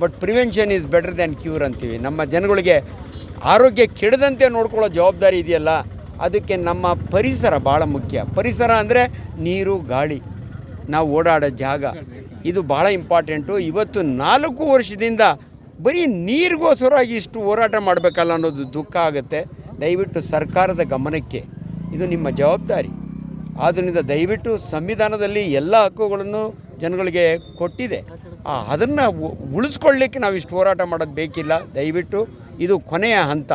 But prevention is better than cure ಅಂತೀವಿ. ನಮ್ಮ ಜನಗಳಿಗೆ ಆರೋಗ್ಯ ಕೆಡದಂತೆ ನೋಡ್ಕೊಳ್ಳೋ ಜವಾಬ್ದಾರಿ ಇದೆಯಲ್ಲ, ಅದಕ್ಕೆ ನಮ್ಮ ಪರಿಸರ ಭಾಳ ಮುಖ್ಯ. ಪರಿಸರ ಅಂದರೆ ನೀರು, ಗಾಳಿ. ನಾವು ಓಡಾಡೋ ಜಾಗ. ಇದು ಭಾಳ ಇಂಪಾರ್ಟೆಂಟು. ಇವತ್ತು ನಾಲ್ಕು ವರ್ಷದಿಂದ ಬರೀ ನೀರಿಗೋಸ್ಕರವಾಗಿ ಇಷ್ಟು ಹೋರಾಟ ಮಾಡಬೇಕಲ್ಲ ಅನ್ನೋದು ದುಃಖ ಆಗುತ್ತೆ. ದಯವಿಟ್ಟು ಸರ್ಕಾರದ ಗಮನಕ್ಕೆ. ಇದು ನಿಮ್ಮ ಜವಾಬ್ದಾರಿ. ಆದ್ದರಿಂದ ದಯವಿಟ್ಟು ಸಂವಿಧಾನದಲ್ಲಿ ಎಲ್ಲ ಹಕ್ಕುಗಳನ್ನು ಜನಗಳಿಗೆ ಕೊಟ್ಟಿದೆ. ಅದನ್ನು ಉಳಿಸ್ಕೊಳ್ಳಿಕ್ಕೆ ನಾವು ಇಷ್ಟು ಹೋರಾಟ ಮಾಡೋದು ಬೇಕಿಲ್ಲ. ದಯವಿಟ್ಟು ಇದು ಕೊನೆಯ ಹಂತ.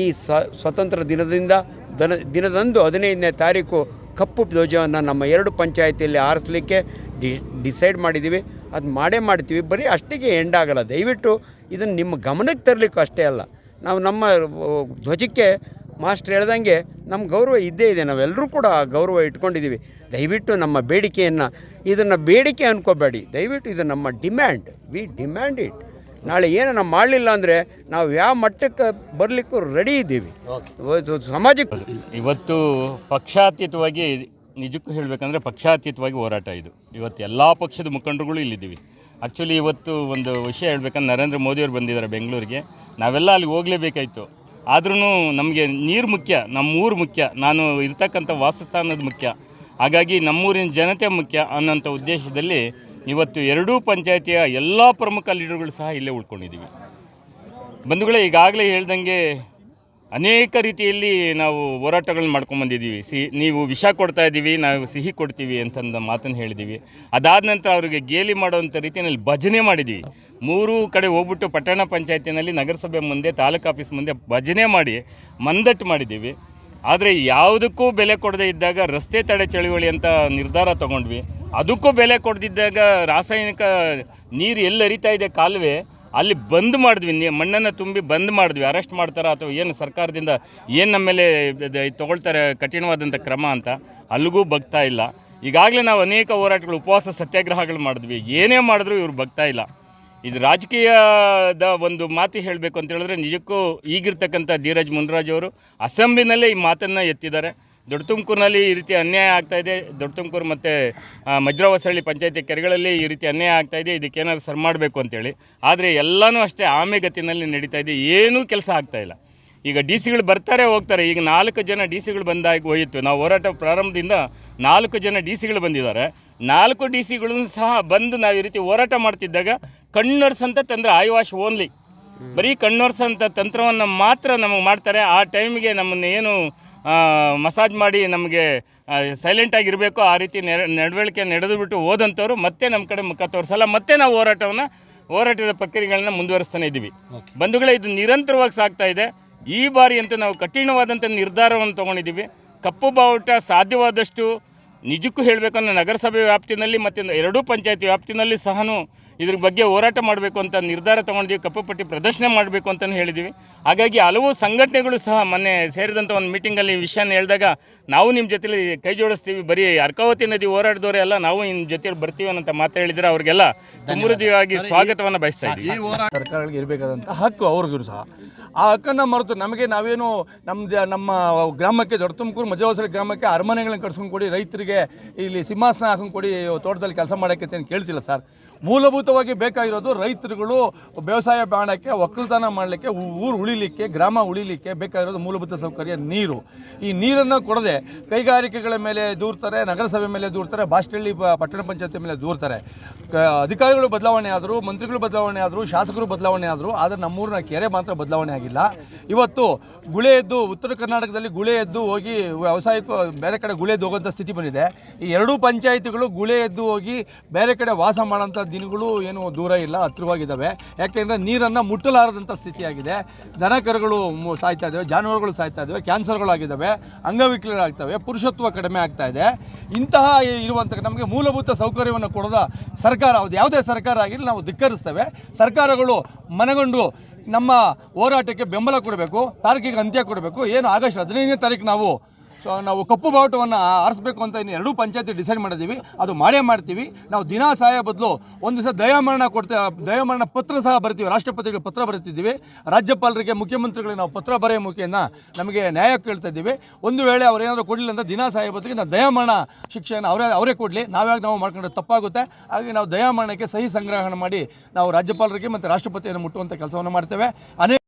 ಈ ಸ್ವತಂತ್ರ ದಿನದಿಂದ, ದನ, ದಿನದಂದು ಹದಿನೈದನೇ ತಾರೀಕು ಕಪ್ಪು ಧ್ವಜವನ್ನು ನಮ್ಮ ಎರಡು ಪಂಚಾಯತಿಯಲ್ಲಿ ಆರಿಸ್ಲಿಕ್ಕೆ ಡಿ, ಡಿಸೈಡ್ ಮಾಡಿದ್ದೀವಿ ಅದು ಮಾಡೇ ಮಾಡ್ತೀವಿ. ಬರೀ ಅಷ್ಟಿಗೆ ಎಂಡ್ ಆಗಲ್ಲ. ದಯವಿಟ್ಟು ಇದನ್ನು ನಿಮ್ಮ ಗಮನಕ್ಕೆ ತರಲಿಕ್ಕೂ ಅಷ್ಟೇ ಅಲ್ಲ. ನಾವು ನಮ್ಮ ಧ್ವಜಕ್ಕೆ ಮಾಸ್ಟ್ರ್ ಹೇಳ್ದಂಗೆ ನಮ್ಮ ಗೌರವ ಇದ್ದೇ ಇದೆ. ನಾವೆಲ್ಲರೂ ಕೂಡ ಆ ಗೌರವ ಇಟ್ಕೊಂಡಿದ್ದೀವಿ. ದಯವಿಟ್ಟು ನಮ್ಮ ಬೇಡಿಕೆಯನ್ನು ಇದನ್ನು ಬೇಡಿಕೆ ಅನ್ಕೋಬೇಡಿ. ದಯವಿಟ್ಟು ಇದು ನಮ್ಮ ಡಿಮ್ಯಾಂಡ್. We demand it. ನಾಳೆ ಏನನ್ನ ಮಾಡಲಿಲ್ಲ ಅಂದರೆ ನಾವು ಯಾವ ಮಟ್ಟಕ್ಕೆ ಬರಲಿಕ್ಕೂ ರೆಡಿ ಇದ್ದೀವಿ. ಇವತ್ತು ಸಮಾಜಕ್ಕೆ. ಇವತ್ತು ಪಕ್ಷಾತೀತವಾಗಿ ನಿಜಕ್ಕೂ ಹೇಳಬೇಕಂದ್ರೆ ಪಕ್ಷಾತೀತವಾಗಿ ಹೋರಾಟ ಇದು. ಇವತ್ತು ಎಲ್ಲ ಪಕ್ಷದ ಮುಖಂಡರುಗಳು ಇಲ್ಲಿದ್ದೀವಿ. ಆ್ಯಕ್ಚುಲಿ ಇವತ್ತು ಒಂದು ವಿಷಯ ಹೇಳ್ಬೇಕಂದ್ರೆ ನರೇಂದ್ರ ಮೋದಿಯವರು ಬಂದಿದ್ದಾರೆ ಬೆಂಗಳೂರಿಗೆ. ನಾವೆಲ್ಲ ಅಲ್ಲಿಗೆ ಹೋಗಲೇಬೇಕಾಯ್ತು. ಆದ್ರೂ ನಮಗೆ ನೀರು ಮುಖ್ಯ, ನಮ್ಮೂರು ಮುಖ್ಯ, ನಾನು ಇರ್ತಕ್ಕಂಥ ವಾಸಸ್ಥಾನದ ಮುಖ್ಯ. ಹಾಗಾಗಿ ನಮ್ಮೂರಿನ ಜನತೆ ಮುಖ್ಯ ಅನ್ನೋಂಥ ಉದ್ದೇಶದಲ್ಲಿ ಇವತ್ತು ಎರಡೂ ಪಂಚಾಯತಿಯ ಎಲ್ಲ ಪ್ರಮುಖ ಲೀಡರ್ಗಳು ಸಹ ಇಲ್ಲೇ ಉಳ್ಕೊಂಡಿದ್ದೀವಿ ಬಂಧುಗಳೇ, ಈಗಾಗಲೇ ಹೇಳ್ದಂಗೆ ಅನೇಕ ರೀತಿಯಲ್ಲಿ ನಾವು ಹೋರಾಟಗಳನ್ನ ಮಾಡ್ಕೊಂಬಂದಿದ್ದೀವಿ ಸಿ, ನೀವು ವಿಷ ಕೊಡ್ತಾ ಇದ್ದೀವಿ, ನಾವು ಸಿಹಿ ಕೊಡ್ತೀವಿ ಅಂತಂದು ಮಾತನ್ನು ಹೇಳಿದ್ದೀವಿ. ಅದಾದ ನಂತರ ಅವರಿಗೆ ಗೇಲಿ ಮಾಡುವಂಥ ರೀತಿಯಲ್ಲಿ ಭಜನೆ ಮಾಡಿದ್ದೀವಿ. ಮೂರು ಕಡೆ ಹೋಗ್ಬಿಟ್ಟು ಪಟ್ಟಣ ಪಂಚಾಯತಿನಲ್ಲಿ ನಗರಸಭೆ ಮುಂದೆ, ತಾಲೂಕು ಆಫೀಸ್ ಮುಂದೆ ಭಜನೆ ಮಾಡಿ ಮಂದಟ್ಟು ಮಾಡಿದ್ದೀವಿ. ಆದರೆ ಯಾವುದಕ್ಕೂ ಬೆಲೆ ಕೊಡದೇ ಇದ್ದಾಗ ರಸ್ತೆ ತಡೆ ಚಳುವಳಿ ಅಂತ ನಿರ್ಧಾರ ತಗೊಂಡ್ವಿ. ಅದಕ್ಕೂ ಬೆಲೆ ಕೊಡದಿದ್ದಾಗ ರಾಸಾಯನಿಕ ನೀರು ಎಲ್ಲಿ ಹರಿತಾ ಇದೆ ಕಾಲುವೆ ಅಲ್ಲಿ ಬಂದ್ ಮಾಡಿದ್ವಿ ಮಣ್ಣನ್ನು ತುಂಬಿ ಬಂದ್ ಮಾಡಿದ್ವಿ. ಅರೆಸ್ಟ್ ಮಾಡ್ತಾರೆ ಅಥವಾ ಏನು ಸರ್ಕಾರದಿಂದ ಏನು ನಮ್ಮ ಮೇಲೆ ತಗೊಳ್ತಾರೆ ಕಠಿಣವಾದಂಥ ಕ್ರಮ ಅಂತ ಅಲ್ಲಿಗೂ ಬಗ್ತಾ ಇಲ್ಲ. ಈಗಾಗಲೇ ನಾವು ಅನೇಕ ಹೋರಾಟಗಳು, ಉಪವಾಸ ಸತ್ಯಾಗ್ರಹಗಳು ಮಾಡಿದ್ವಿ. ಏನೇ ಮಾಡಿದ್ರು ಇವ್ರು ಬಗ್ತಾ ಇಲ್ಲ. ಇದು ರಾಜಕೀಯದ ಒಂದು ಮಾತು ಹೇಳಬೇಕು ಅಂತ ಹೇಳಿದ್ರೆ ನಿಜಕ್ಕೂ ಈಗಿರ್ತಕ್ಕಂಥ ಧೀರಜ್ ಮುನ್ರಾಜ್ ಅವರು ಅಸೆಂಬ್ಲಿನಲ್ಲೇ ಈ ಮಾತನ್ನು ಎತ್ತಿದ್ದಾರೆ. ದೊಡ್ಡ ತುಮಕೂರಿನಲ್ಲಿ ಈ ರೀತಿ ಅನ್ಯಾಯ ಆಗ್ತಾ ಇದೆ. ದೊಡ್ಡ ತುಮಕೂರು ಮತ್ತು ಮಜ್ರವಸಳ್ಳಿ ಪಂಚಾಯತಿ ಕೆರೆಗಳಲ್ಲಿ ಈ ರೀತಿ ಅನ್ಯಾಯ ಆಗ್ತಾ ಇದೆ. ಇದಕ್ಕೇನಾದ್ರು ಸರ್ ಮಾಡಬೇಕು ಅಂತೇಳಿ. ಆದರೆ ಎಲ್ಲನೂ ಅಷ್ಟೇ ಆಮೆಗತಿನಲ್ಲಿ ನಡೀತಾ ಇದೆ. ಏನೂ ಕೆಲಸ ಆಗ್ತಾ ಇಲ್ಲ. ಈಗ ಡಿ ಸಿಗಳು ಬರ್ತಾರೆ, ಹೋಗ್ತಾರೆ. ಈಗ ನಾಲ್ಕು ಜನ ಡಿ ಸಿಗಳು ಬಂದಾಗಿ ಹೋಯಿತು. ನಾವು ಹೋರಾಟ ಪ್ರಾರಂಭದಿಂದ ನಾಲ್ಕು ಜನ ಡಿ ಸಿಗಳು ಬಂದಿದ್ದಾರೆ. ನಾಲ್ಕು ಡಿ ಸಿಗಳು ಸಹ ಬಂದು ನಾವು ಈ ರೀತಿ ಹೋರಾಟ ಮಾಡ್ತಿದ್ದಾಗ ಕಣ್ಣೊರ್ಸಂತ ತಂದರೆ ಐ ವಾಶ್ ಓನ್ಲಿ. ಬರೀ ಕಣ್ಣೊರ್ಸಂಥ ತಂತ್ರವನ್ನು ಮಾತ್ರ ನಮಗೆ ಮಾಡ್ತಾರೆ. ಆ ಟೈಮಿಗೆ ನಮ್ಮನ್ನು ಏನು ಮಸಾಜ್ ಮಾಡಿ ನಮಗೆ ಸೈಲೆಂಟ್ ಇರಬೇಕು. ಆ ರೀತಿ ನಡವಳಿಕೆ ನಡೆದು ಬಿಟ್ಟು ಹೋದಂಥವ್ರು ಮತ್ತೆ ನಮ್ಮ ಕಡೆ ಮುಖ ತೋರಿಸಲ್ಲ. ಮತ್ತೆ ನಾವು ಹೋರಾಟವನ್ನು ಹೋರಾಟದ ಪ್ರಕ್ರಿಯೆಗಳನ್ನ ಮುಂದುವರಿಸ್ತಾನೆ ಇದ್ದೀವಿ ಬಂಧುಗಳೇ ಇದು ನಿರಂತರವಾಗಿ ಸಾಗ್ತಾ ಇದೆ. ಈ ಬಾರಿ ಅಂತೂ ನಾವು ಕಠಿಣವಾದಂಥ ನಿರ್ಧಾರವನ್ನು ತೊಗೊಂಡಿದ್ದೀವಿ ಕಪ್ಪು ಬಾವುಟ ಸಾಧ್ಯವಾದಷ್ಟು ನಿಜಕ್ಕೂ ಹೇಳಬೇಕಂದ್ರೆ ನಗರಸಭೆ ವ್ಯಾಪ್ತಿನಲ್ಲಿ ಮತ್ತು ಎರಡೂ ಪಂಚಾಯತಿ ವ್ಯಾಪ್ತಿನಲ್ಲಿ ಸಹನೂ ಇದ್ರ ಬಗ್ಗೆ ಹೋರಾಟ ಮಾಡಬೇಕು ಅಂತ ನಿರ್ಧಾರ ತೊಗೊಂಡಿದ್ದೀವಿ ಕಪ್ಪುಪಟ್ಟಿ ಪ್ರದರ್ಶನ ಮಾಡಬೇಕು ಅಂತಲೂ ಹೇಳಿದ್ದೀವಿ. ಹಾಗಾಗಿ ಹಲವು ಸಂಘಟನೆಗಳು ಸಹ ಮೊನ್ನೆ ಸೇರಿದಂಥ ಒಂದು ಮೀಟಿಂಗಲ್ಲಿ ಈ ವಿಷಯನ ಹೇಳಿದಾಗ ನಾವು ನಿಮ್ಮ ಜೊತೆಲಿ ಕೈ ಜೋಡಿಸ್ತೀವಿ ಬರೀ ಅರ್ಕಾವತಿ ನದಿ ಹೋರಾಡಿದವರೇ ಎಲ್ಲ ನಾವು ನಿಮ್ಮ ಜೊತೆಯಲ್ಲಿ ಬರ್ತೀವಿ ಅಂತ ಮಾತು ಹೇಳಿದರೆ ಅವ್ರಿಗೆಲ್ಲ ಸಮೃದ್ಧಿಯಾಗಿ ಸ್ವಾಗತವನ್ನು ಬಯಸ್ತಾ ಇದ್ದೀವಿ. ಸರ್ಕಾರಗಳಿಗೆ ಇರಬೇಕಾದಂಥ ಹಕ್ಕು ಅವ್ರಿಗೂ ಸಹ. ಆ ಹಕ್ಕನ್ನು ಮರೆತು ನಮಗೆ ನಾವೇನು ನಮ್ಮ ನಮ್ಮ ಗ್ರಾಮಕ್ಕೆ ದೊಡ್ಡ ತುಮಕೂರು ಮಜವಾಸರ ಗ್ರಾಮಕ್ಕೆ ಅರಮನೆಗಳನ್ನ ಕಟ್ಸ್ಕೊಂಡು ಕೊಡಿ ರೈತರಿಗೆ ಇಲ್ಲಿ ಸಿಂಹಾಸನ ಹಾಕೊಂಡು ಕೊಡಿ ತೋಟದಲ್ಲಿ ಕೆಲಸ ಮಾಡೋಕ್ಕೆ ಅಂತ ಕೇಳ್ತಿಲ್ಲ ಸರ್. ಮೂಲಭೂತವಾಗಿ ಬೇಕಾಗಿರೋದು ರೈತರುಗಳು ವ್ಯವಸಾಯ ಬಾಣಕ್ಕೆ, ಒಕ್ಕಲ್ತನ ಮಾಡಲಿಕ್ಕೆ ಊರು ಉಳಿಲಿಕ್ಕೆ, ಗ್ರಾಮ ಉಳಿಲಿಕ್ಕೆ ಬೇಕಾಗಿರೋದು ಮೂಲಭೂತ ಸೌಕರ್ಯ ನೀರು. ಈ ನೀರನ್ನು ಕೊಡದೆ ಕೈಗಾರಿಕೆಗಳ ಮೇಲೆ ದೂರ್ತಾರೆ, ನಗರಸಭೆ ಮೇಲೆ ದೂರ್ತಾರೆ, ಬಾಸ್ಟಳ್ಳಿ ಪಟ್ಟಣ ಪಂಚಾಯತಿ ಮೇಲೆ ದೂರ್ತಾರೆ. ಅಧಿಕಾರಿಗಳು ಬದಲಾವಣೆ ಆದರೂ, ಮಂತ್ರಿಗಳು ಬದಲಾವಣೆ ಆದರೂ, ಶಾಸಕರು ಬದಲಾವಣೆ ಆದರೂ, ಆದರೆ ನಮ್ಮೂರಿನ ಕೆರೆ ಮಾತ್ರ ಬದಲಾವಣೆ ಆಗಿಲ್ಲ. ಇವತ್ತು ಗುಳೆ ಎದ್ದು ಉತ್ತರ ಕರ್ನಾಟಕದಲ್ಲಿ ಗುಳೆ ಎದ್ದು ಹೋಗಿ ವ್ಯವಸಾಯಕ್ಕೂ ಬೇರೆ ಕಡೆ ಗುಳೆ ಎದ್ದು ಸ್ಥಿತಿ ಬಂದಿದೆ. ಈ ಎರಡೂ ಪಂಚಾಯಿತಿಗಳು ಗುಳೆ ಎದ್ದು ಹೋಗಿ ಬೇರೆ ಕಡೆ ವಾಸ ಮಾಡೋಂಥ ದಿನಗಳು ಏನು ದೂರ ಇಲ್ಲ, ಹತ್ತಿರವಾಗಿದ್ದಾವೆ. ಯಾಕೆಂದರೆ ನೀರನ್ನು ಮುಟ್ಟಲಾರದಂಥ ಸ್ಥಿತಿಯಾಗಿದೆ. ದನ ಕರುಗಳು ಸಾಯ್ತಾ ಇದ್ದಾವೆ, ಜಾನುವಾರುಗಳು ಸಾಯ್ತಾ ಇದ್ದಾವೆ ಕ್ಯಾನ್ಸರ್ಗಳಾಗಿದ್ದಾವೆ ಅಂಗವಿಕಲರಾಗ್ತವೆ, ಪುರುಷತ್ವ ಕಡಿಮೆ ಆಗ್ತಾ ಇದೆ. ಇಂತಹ ಇರುವಂಥ ನಮಗೆ ಮೂಲಭೂತ ಸೌಕರ್ಯವನ್ನು ಕೊಡೋದ ಸರ್ಕಾರ, ಅದು ಯಾವುದೇ ಸರ್ಕಾರ ಆಗಿರಲಿ, ನಾವು ಧಿಕ್ಕರಿಸ್ತೇವೆ. ಸರ್ಕಾರಗಳು ಮನಗೊಂಡು ನಮ್ಮ ಹೋರಾಟಕ್ಕೆ ಬೆಂಬಲ ಕೊಡಬೇಕು ತಾರೀಕಿಗೆ ಅಂತ್ಯ ಕೊಡಬೇಕು. ಏನು ಆಗಸ್ಟ್ ಹದಿನೈದನೇ ತಾರೀಕು ನಾವು ಸೊ ನಾವು ಕಪ್ಪು ಬಾವುಟವನ್ನು ಆರಿಸ್ಬೇಕು ಅಂತ ಇನ್ನು ಎರಡೂ ಪಂಚಾಯತಿ ಡಿಸೈಡ್ ಮಾಡಿದ್ದೀವಿ ಅದು ಮಾಡೇ ಮಾಡ್ತೀವಿ. ನಾವು ದಿನ ಸಹಾಯ ಬದಲು ಒಂದು ದಿವಸ ದಯಾಮರಣ ಕೊಡ್ತೇವೆ ದಯಾಮರಣ ಪತ್ರ ಸಹ ಬರ್ತೀವಿ. ರಾಷ್ಟ್ರಪತಿಗಳಿಗೆ ಪತ್ರ ಬರೀತಿದ್ದೀವಿ. ರಾಜ್ಯಪಾಲರಿಗೆ, ಮುಖ್ಯಮಂತ್ರಿಗಳಿಗೆ ನಾವು ಪತ್ರ ಬರೆಯೋ ಮುಖೇನ ನಮಗೆ ನ್ಯಾಯ ಕೇಳ್ತಾ ಇದ್ದೀವಿ. ಒಂದು ವೇಳೆ ಅವ್ರು ಏನಾದರೂ ಕೊಡಲಿಲ್ಲ ಅಂತ ದಿನಾ ಸಹಾಯ ಬದಲಿಗೆ ನಾವು ದಯಾಮರಣ ಶಿಕ್ಷೆಯನ್ನು ಅವರೇ ಅವರೇ ಕೊಡಲಿ. ನಾವ್ಯಾಗ ನಾವು ಮಾಡ್ಕೊಂಡ್ರೆ ತಪ್ಪಾಗುತ್ತೆ. ಹಾಗೆ ನಾವು ದಯಾಮರಣಕ್ಕೆ ಸಹಿ ಸಂಗ್ರಹಣೆ ಮಾಡಿ ನಾವು ರಾಜ್ಯಪಾಲರಿಗೆ ಮತ್ತು ರಾಷ್ಟ್ರಪತಿಯನ್ನು ಮುಟ್ಟುವಂಥ ಕೆಲಸವನ್ನು ಮಾಡ್ತೇವೆ. ಅನೇಕ